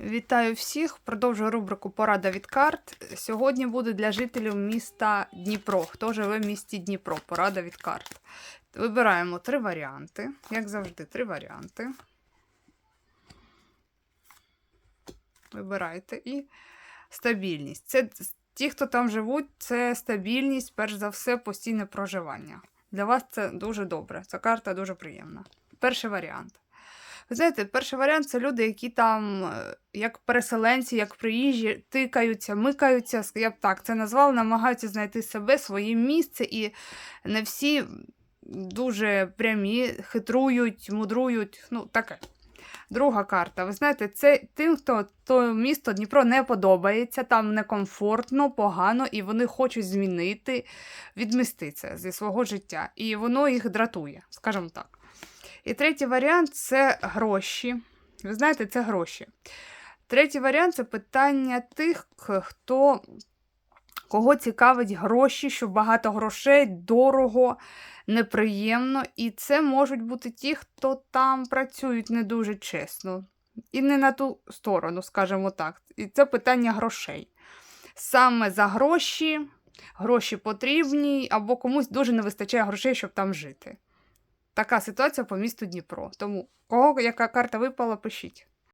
Вітаю всіх! Продовжую рубрику Порада від карт. Сьогодні буде для жителів міста Дніпро. Хто живе в місті Дніпро? Порада від карт. Вибираємо три варіанти. Як завжди, три варіанти. Вибирайте. І стабільність. Це ті, хто там живуть, це стабільність, перш за все, постійне проживання. Для вас це дуже добре. Ця карта дуже приємна. Перший варіант. Ви знаєте, перший варіант це люди, які там, е, як переселенці, як приїжджі, тикаються, микаються, я б так це назвала, намагаються знайти себе, своє місце, і не всі дуже прямі, хитрують, мудрують. Ну, таке. Друга карта. Ви знаєте, це тим, хто то місто Дніпро не подобається, там некомфортно, погано, і вони хочуть змінити, відмести це зі свого життя. І воно їх дратує, скажімо так. І третій варіант це гроші. Ви знаєте, це гроші. Третій варіант це питання тих, хто кого цікавить гроші, що багато грошей, дорого, неприємно. І це можуть бути ті, хто там працюють не дуже чесно. І не на ту сторону, скажімо так. І це питання грошей. Саме за гроші, гроші потрібні, або комусь дуже не вистачає грошей, щоб там жити. Така ситуація по місту Дніпро. Тому кого яка карта випала, пишіть.